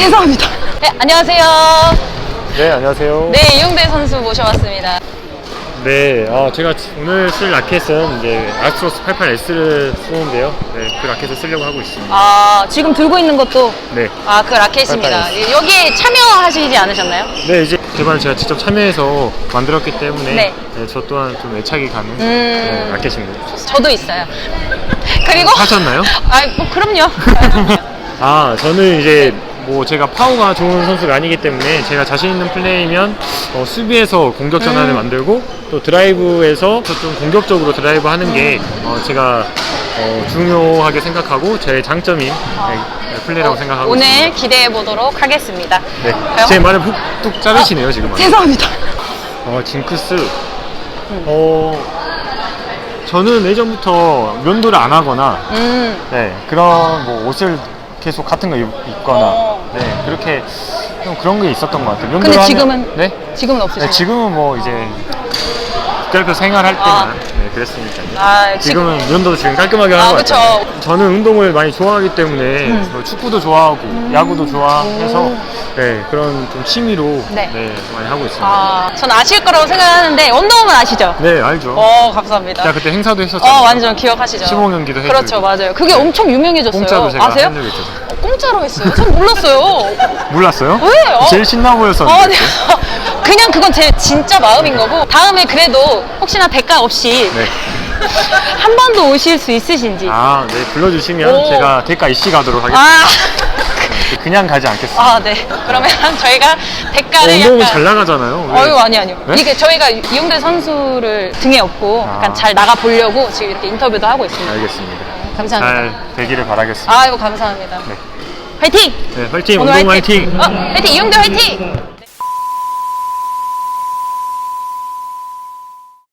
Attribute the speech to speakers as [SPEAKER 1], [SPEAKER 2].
[SPEAKER 1] 죄송합니다. 네, 안녕하세요.
[SPEAKER 2] 네, 안녕하세요.
[SPEAKER 1] 네, 이용대 선수 모셔봤습니다.
[SPEAKER 2] 네, 아, 제가 오늘 쓸 라켓은 이제 아스트로스 88S를 쓰는데요. 네, 그 라켓을 쓰려고 하고 있습니다.
[SPEAKER 1] 아, 지금 들고 있는 것도
[SPEAKER 2] 네.
[SPEAKER 1] 아, 그 라켓입니다.
[SPEAKER 2] 88S.
[SPEAKER 1] 여기에 참여하시지 않으셨나요?
[SPEAKER 2] 네, 이제 개발을 제가 직접 참여해서 만들었기 때문에
[SPEAKER 1] 네.
[SPEAKER 2] 네, 저 또한 좀 애착이 가는
[SPEAKER 1] 음.
[SPEAKER 2] 네, 라켓입니다.
[SPEAKER 1] 저도 있어요. 그리고
[SPEAKER 2] 하셨나요?
[SPEAKER 1] 아, 뭐 그럼요.
[SPEAKER 2] 아, 저는 이제 뭐 제가 파워가 좋은 선수가 아니기 때문에 제가 자신 있는 플레이면 어, 수비에서 공격 전환을
[SPEAKER 1] 음.
[SPEAKER 2] 만들고 또 드라이브에서 좀 공격적으로 드라이브 하는 게 어, 제가 어, 중요하게 생각하고 제 장점인 네, 플레이라고 생각하고
[SPEAKER 1] 어, 오늘
[SPEAKER 2] 있습니다.
[SPEAKER 1] 기대해 보도록 하겠습니다.
[SPEAKER 2] 네.
[SPEAKER 1] 그럼-
[SPEAKER 2] 제 말을 훅뚝 자르시네요 지금.
[SPEAKER 1] 죄송합니다.
[SPEAKER 2] 어 징크스. 어 저는 예전부터 면도를 안 하거나
[SPEAKER 1] 음,
[SPEAKER 2] 네 그런 뭐 옷을 계속 같은 거 입, 입거나
[SPEAKER 1] 어.
[SPEAKER 2] 네 그렇게 좀 그런 게 있었던 것 같아요.
[SPEAKER 1] 근데
[SPEAKER 2] 면도를
[SPEAKER 1] 지금은
[SPEAKER 2] 하면, 네?
[SPEAKER 1] 지금은 없으시죠?
[SPEAKER 2] 네 지금은 뭐 이제 국대학교 생활할 때만
[SPEAKER 1] 아.
[SPEAKER 2] 네 그랬으니까요.
[SPEAKER 1] 아, 지금
[SPEAKER 2] 지금은 면도도 지금 깔끔하게 하는
[SPEAKER 1] 아,
[SPEAKER 2] 것
[SPEAKER 1] 그쵸.
[SPEAKER 2] 저는 운동을 많이 좋아하기 때문에
[SPEAKER 1] 음.
[SPEAKER 2] 뭐 축구도 좋아하고 야구도 좋아해서 네 그런 좀 취미로
[SPEAKER 1] 네.
[SPEAKER 2] 네. 많이 하고 있습니다.
[SPEAKER 1] 아, 전 아실 거라고 생각하는데 원더우먼 아시죠?
[SPEAKER 2] 네 알죠.
[SPEAKER 1] 어, 감사합니다.
[SPEAKER 2] 제가 그때 행사도 했었잖아요.
[SPEAKER 1] 어, 완전 기억하시죠?
[SPEAKER 2] 15경기도 해주고.
[SPEAKER 1] 그렇죠, 맞아요. 그게
[SPEAKER 2] 네.
[SPEAKER 1] 엄청 유명해졌어요.
[SPEAKER 2] 공짜로 제가
[SPEAKER 1] 아세요?
[SPEAKER 2] 한 적이 있어서.
[SPEAKER 1] 어, 공짜로 했어요. 전 몰랐어요.
[SPEAKER 2] 몰랐어요?
[SPEAKER 1] 왜? 어.
[SPEAKER 2] 제일 신나
[SPEAKER 1] 어,
[SPEAKER 2] 보였었는데.
[SPEAKER 1] 네. 그냥 그건 제 진짜 마음인 거고 다음에 그래도 혹시나 대가 없이
[SPEAKER 2] 네.
[SPEAKER 1] 한 번 더 오실 수 있으신지.
[SPEAKER 2] 아, 네 불러주시면
[SPEAKER 1] 오.
[SPEAKER 2] 제가 대가 이씨 가도록 하겠습니다.
[SPEAKER 1] 아,
[SPEAKER 2] 그냥 가지 않겠습니다.
[SPEAKER 1] 아, 네. 그러면 저희가
[SPEAKER 2] 어,
[SPEAKER 1] 대가를
[SPEAKER 2] 운동은
[SPEAKER 1] 약간
[SPEAKER 2] 잘 나가잖아요. 왜?
[SPEAKER 1] 어유 아니 아니요.
[SPEAKER 2] 네?
[SPEAKER 1] 이게 저희가 이용대 선수를 등에 업고
[SPEAKER 2] 아.
[SPEAKER 1] 약간 잘 나가 보려고 지금 이렇게 인터뷰도 하고 있습니다.
[SPEAKER 2] 알겠습니다.
[SPEAKER 1] 감사합니다.
[SPEAKER 2] 잘 되기를 바라겠습니다.
[SPEAKER 1] 아이고 감사합니다.
[SPEAKER 2] 네.
[SPEAKER 1] 화이팅!
[SPEAKER 2] 네, 화이팅!
[SPEAKER 1] 오늘
[SPEAKER 2] 운동 화이팅!
[SPEAKER 1] 어, 화이팅! 이용대 화이팅!